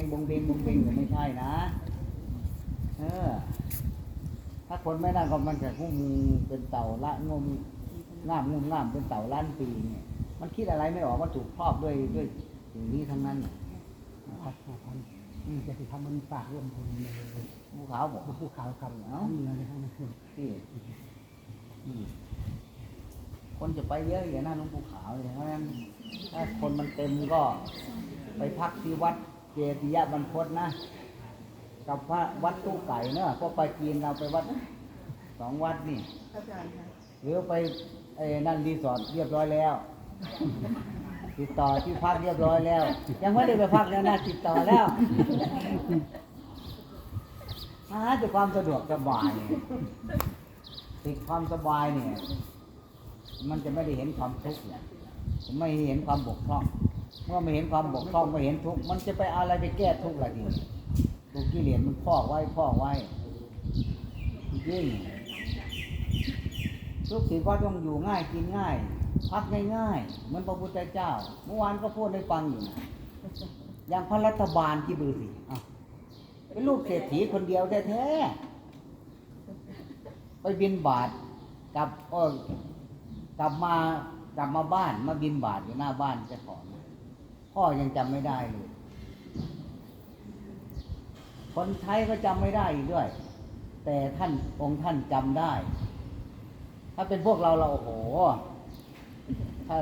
งบงเบงบงเบงเนี่ยไม่ใช่นะ เออ ถ้าคนไม่นั่นก็มันจะพุ่งเป็นเต่าละงมง่ามงมง่ามเป็นเต่าล้านปีเนี่ย มันคิดอะไรไม่ออกว่าถูกครอบด้วยด้วยสิ่งนี้ทั้งนั้นน่ะครับครับอืมจะสิทำมันปากร่วมคนเลยภูเขาบอกภูเขาครับเอ้าเหนือเลยทั้งนั้นที่อืมคนจะไปเยอะอย่างนั้นหลวงปู่ขาวเลยเพราะฉะนั้นถ้าคนมันเต็มก็ไปพักที่วัด เจติยบรรพตนะ กับพระวัดตู้ไก่เนอะก็ไปจีนเราไปวัดสองวัดนี่อาจารย์คะหรือไปไอ้นั่นรีสอร์ทเรียบร้อยแล้ว ติดต่อที่พักเรียบร้อยแล้ว ยังไม่ได้ไปพักแล้วนะติดต่อแล้วหาแต่ความสะดวกสบายติดความสบายเนี่ย มันจะไม่ได้เห็นความทุกข์เนี่ยไม่เห็นความบกพร่อง เมื่อไม่เห็นความบกพร่องไม่เห็นทุกข์มันจะไปเอาอะไรไปแก้ทุกข์ล่ะทีนี้ทุกข์กิเลสมันพอกไว้พอกไว้ยิ่งทุกสิ่งก็ต้องอยู่ง่ายกินง่าย พักง่ายๆเหมือนพระพุทธเจ้า เมื่อวานก็พูดให้ฟังอยู่นะอย่างพระรัฐบาลที่ดูสิอ้าวเป็นลูกเศรษฐีคนเดียวแท้ๆไปบินบาทกลับเออกลับมากลับมาบ้านมาบินบาทอยู่หน้าบ้านเจ้าของ พ่อยังจำไม่ได้เลยคนไทยก็จำไม่ได้อีกด้วย แต่ท่านองค์ท่านจำได้ ถ้าเป็นพวกเราเราโอ้โหถ้า